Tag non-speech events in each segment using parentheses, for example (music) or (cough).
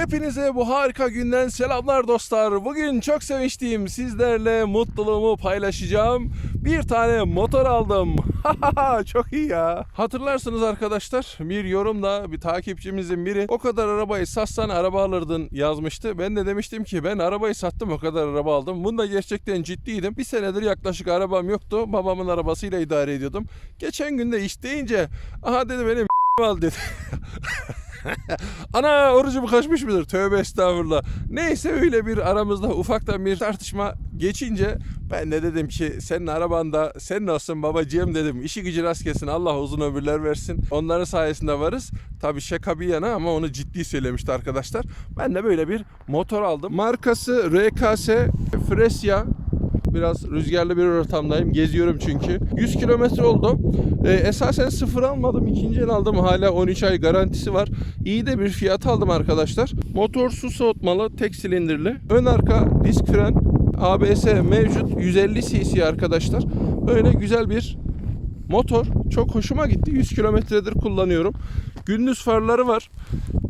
Hepinize bu harika günden selamlar dostlar. Bugün çok sevinçliyim. Sizlerle mutluluğumu paylaşacağım. Bir tane motor aldım. (laughs) çok iyi ya. Hatırlarsınız arkadaşlar bir yorumda bir takipçimizin biri o kadar arabayı satsan araba alırdın yazmıştı. Ben de demiştim ki ben arabayı sattım o kadar araba aldım. Bunda gerçekten ciddiydim. Bir senedir yaklaşık arabam yoktu. Babamın arabasıyla idare ediyordum. Geçen günde iş deyince aha dedi benim (laughs) al dedi. (laughs) Ana orucumu kaçmış mıdır? Tövbe estağfurullah. Neyse öyle bir aramızda ufaktan bir tartışma geçince ben de dedim ki senin arabanda sen olsun babacığım dedim. İşi gücü rast gelsin Allah uzun ömürler versin. Onların sayesinde varız. Tabii şaka bir yana ama onu ciddi söylemişti arkadaşlar. Ben de böyle bir motor aldım. Markası RKS Fresya Biraz rüzgarlı bir ortamdayım. Geziyorum çünkü. 100 kilometre oldu. Ee, esasen sıfır almadım. ikinci el aldım. Hala 13 ay garantisi var. İyi de bir fiyat aldım arkadaşlar. Motor su soğutmalı. Tek silindirli. Ön arka disk fren. ABS mevcut. 150 cc arkadaşlar. Böyle güzel bir motor. Çok hoşuma gitti. 100 kilometredir kullanıyorum. Gündüz farları var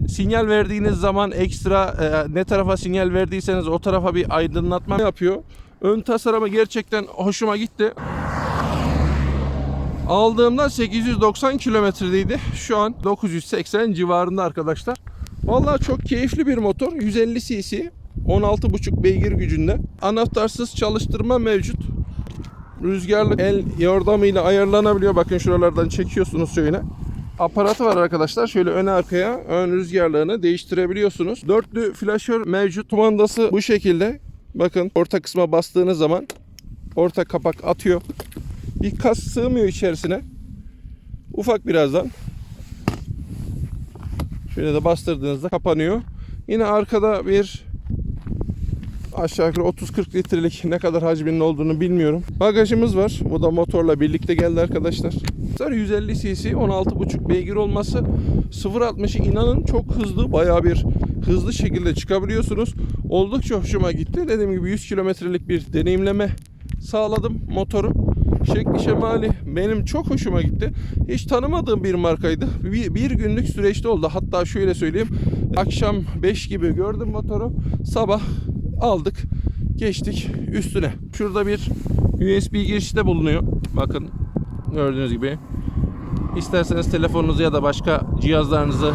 sinyal verdiğiniz zaman ekstra e, ne tarafa sinyal verdiyseniz o tarafa bir aydınlatma yapıyor. Ön tasarımı gerçekten hoşuma gitti. Aldığımda 890 kilometredeydi. Şu an 980 civarında arkadaşlar. Vallahi çok keyifli bir motor. 150 cc. 16,5 beygir gücünde. Anahtarsız çalıştırma mevcut. Rüzgarlı el yordamıyla ayarlanabiliyor. Bakın şuralardan çekiyorsunuz şöyle aparatı var arkadaşlar. Şöyle ön arkaya ön rüzgarlarını değiştirebiliyorsunuz. Dörtlü flaşör mevcut. Kumandası bu şekilde. Bakın orta kısma bastığınız zaman orta kapak atıyor. Bir kas sığmıyor içerisine. Ufak birazdan. Şöyle de bastırdığınızda kapanıyor. Yine arkada bir aşağı yukarı 30-40 litrelik ne kadar hacminin olduğunu bilmiyorum. Bagajımız var. Bu da motorla birlikte geldi arkadaşlar. 150 cc 16,5 beygir olması 0.60'ı inanın çok hızlı bayağı bir hızlı şekilde çıkabiliyorsunuz. Oldukça hoşuma gitti. Dediğim gibi 100 kilometrelik bir deneyimleme sağladım motoru. Şekli şemali benim çok hoşuma gitti. Hiç tanımadığım bir markaydı. Bir, bir günlük süreçte oldu. Hatta şöyle söyleyeyim. Akşam 5 gibi gördüm motoru. Sabah aldık. Geçtik üstüne. Şurada bir USB girişi de bulunuyor. Bakın gördüğünüz gibi. İsterseniz telefonunuzu ya da başka cihazlarınızı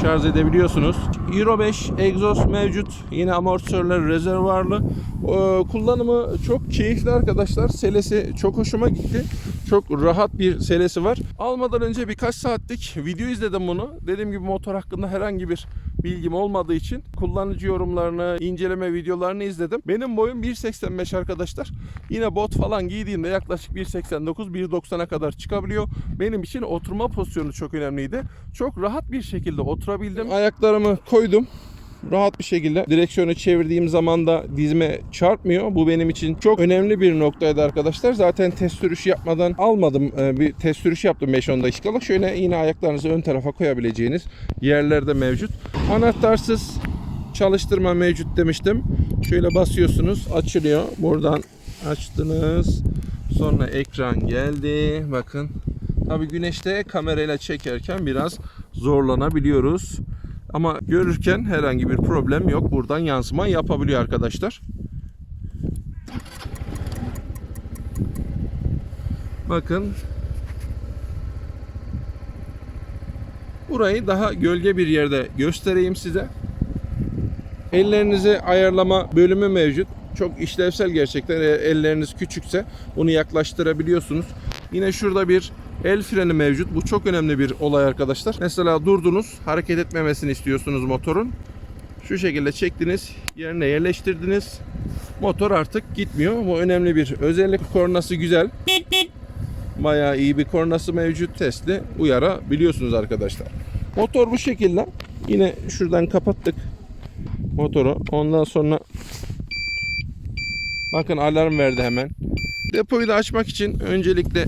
şarj edebiliyorsunuz. Euro 5 egzoz mevcut. Yine amortisörler rezervuarlı. Ee, kullanımı çok keyifli arkadaşlar. Selesi çok hoşuma gitti. Çok rahat bir selesi var. Almadan önce birkaç saatlik video izledim bunu. Dediğim gibi motor hakkında herhangi bir bilgim olmadığı için kullanıcı yorumlarını, inceleme videolarını izledim. Benim boyum 1.85 arkadaşlar. Yine bot falan giydiğimde yaklaşık 1.89-1.90'a kadar çıkabiliyor. Benim için oturma pozisyonu çok önemliydi. Çok rahat bir şekilde oturabildim. Ayaklarımı koydum rahat bir şekilde direksiyonu çevirdiğim zaman da dizime çarpmıyor. Bu benim için çok önemli bir noktaydı arkadaşlar. Zaten test sürüşü yapmadan almadım. Ee, Bir test sürüşü yaptım 5-10 dakikalık. Şöyle yine ayaklarınızı ön tarafa koyabileceğiniz yerlerde mevcut. Anahtarsız çalıştırma mevcut demiştim. Şöyle basıyorsunuz açılıyor. Buradan açtınız. Sonra ekran geldi. Bakın. Tabi güneşte kamerayla çekerken biraz zorlanabiliyoruz. Ama görürken herhangi bir problem yok. Buradan yansıma yapabiliyor arkadaşlar. Bakın. Burayı daha gölge bir yerde göstereyim size. Ellerinizi ayarlama bölümü mevcut. Çok işlevsel gerçekten. Eğer elleriniz küçükse bunu yaklaştırabiliyorsunuz. Yine şurada bir el freni mevcut. Bu çok önemli bir olay arkadaşlar. Mesela durdunuz, hareket etmemesini istiyorsunuz motorun. Şu şekilde çektiniz, yerine yerleştirdiniz. Motor artık gitmiyor. Bu önemli bir özellik. Kornası güzel. Bayağı iyi bir kornası mevcut. Testli uyara biliyorsunuz arkadaşlar. Motor bu şekilde. Yine şuradan kapattık motoru. Ondan sonra bakın alarm verdi hemen. Depoyu da açmak için öncelikle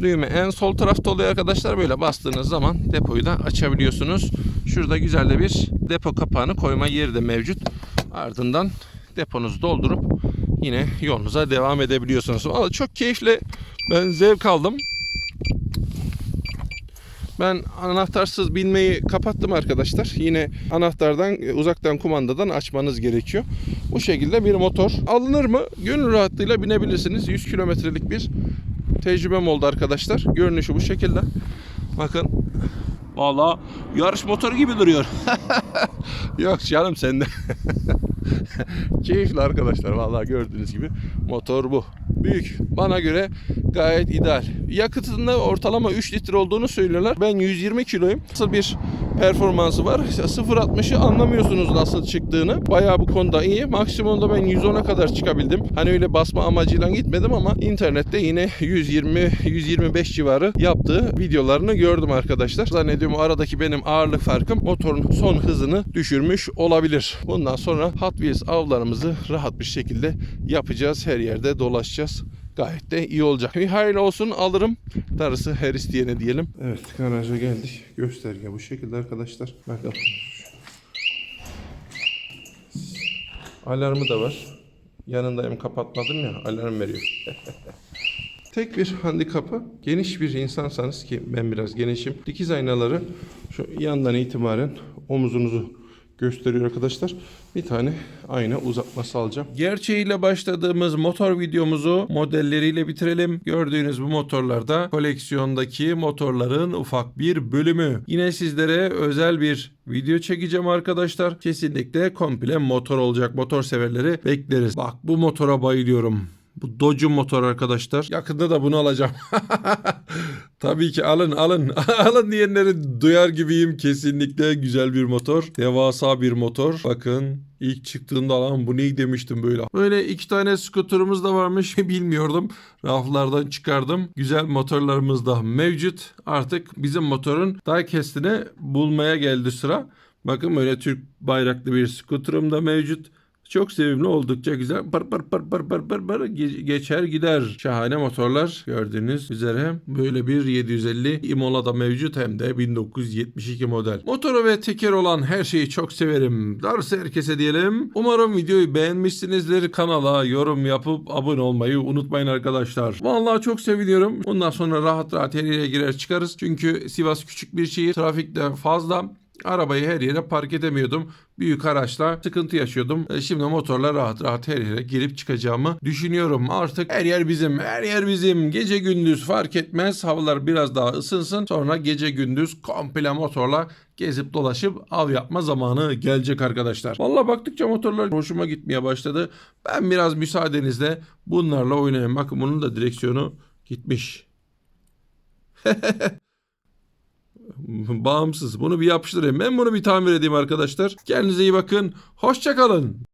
düğme en sol tarafta oluyor arkadaşlar. Böyle bastığınız zaman depoyu da açabiliyorsunuz. Şurada güzel de bir depo kapağını koyma yeri de mevcut. Ardından deponuzu doldurup yine yolunuza devam edebiliyorsunuz. Vallahi çok keyifli. Ben zevk aldım. Ben anahtarsız binmeyi kapattım arkadaşlar. Yine anahtardan uzaktan kumandadan açmanız gerekiyor. Bu şekilde bir motor alınır mı? Gönül rahatlığıyla binebilirsiniz. 100 kilometrelik bir tecrübem oldu arkadaşlar. Görünüşü bu şekilde. Bakın. Vallahi yarış motoru gibi duruyor. (laughs) Yok canım sende. (laughs) (laughs) Keyifli arkadaşlar. Vallahi gördüğünüz gibi motor bu. Büyük. Bana göre gayet ideal. Yakıtında ortalama 3 litre olduğunu söylüyorlar. Ben 120 kiloyum. Nasıl bir performansı var? İşte 0.60'ı anlamıyorsunuz nasıl çıktığını. Bayağı bu konuda iyi. Maksimumda ben 110'a kadar çıkabildim. Hani öyle basma amacıyla gitmedim ama internette yine 120-125 civarı yaptığı videolarını gördüm arkadaşlar. Zannediyorum aradaki benim ağırlık farkım motorun son hızını düşürmüş olabilir. Bundan sonra Hot Wheels avlarımızı rahat bir şekilde yapacağız. Her yerde dolaşacağız. Gayet de iyi olacak. Bir hayırlı olsun alırım. Darısı her isteyene diyelim. Evet garaja geldik. Gösterge bu şekilde arkadaşlar. Bakalım. Alarmı da var. Yanındayım kapatmadım ya alarm veriyor. (laughs) Tek bir handikapı geniş bir insansanız ki ben biraz genişim. Dikiz aynaları şu yandan itibaren omuzunuzu gösteriyor arkadaşlar. Bir tane ayna uzatması alacağım. Gerçeğiyle başladığımız motor videomuzu modelleriyle bitirelim. Gördüğünüz bu motorlarda koleksiyondaki motorların ufak bir bölümü. Yine sizlere özel bir video çekeceğim arkadaşlar. Kesinlikle komple motor olacak. Motor severleri bekleriz. Bak bu motora bayılıyorum. Bu Dodge'un motor arkadaşlar. Yakında da bunu alacağım. (laughs) Tabii ki alın alın. (laughs) alın diyenleri duyar gibiyim. Kesinlikle güzel bir motor. Devasa bir motor. Bakın ilk çıktığında alan bu ne demiştim böyle. Böyle iki tane skuterımız da varmış. (laughs) Bilmiyordum. Raflardan çıkardım. Güzel motorlarımız da mevcut. Artık bizim motorun diecast'ini bulmaya geldi sıra. Bakın böyle Türk bayraklı bir skuterim da mevcut. Çok sevimli oldukça güzel. Pır pır pır pır pır pır ge- geçer gider. Şahane motorlar gördüğünüz üzere böyle bir 750 Imola'da mevcut hem de 1972 model. Motoru ve teker olan her şeyi çok severim. Darısı herkese diyelim. Umarım videoyu beğenmişsinizdir. Kanala yorum yapıp abone olmayı unutmayın arkadaşlar. Vallahi çok seviniyorum. Bundan sonra rahat rahat her yere girer çıkarız. Çünkü Sivas küçük bir şehir. Trafikte fazla. Arabayı her yere park edemiyordum. Büyük araçla sıkıntı yaşıyordum. E, Şimdi motorla rahat rahat her yere girip çıkacağımı düşünüyorum. Artık her yer bizim, her yer bizim. Gece gündüz fark etmez. Havalar biraz daha ısınsın. Sonra gece gündüz komple motorla gezip dolaşıp av yapma zamanı gelecek arkadaşlar. Valla baktıkça motorlar hoşuma gitmeye başladı. Ben biraz müsaadenizle bunlarla oynayayım. Bakın bunun da direksiyonu gitmiş. (laughs) (laughs) Bağımsız. Bunu bir yapıştırayım. Ben bunu bir tamir edeyim arkadaşlar. Kendinize iyi bakın. Hoşçakalın.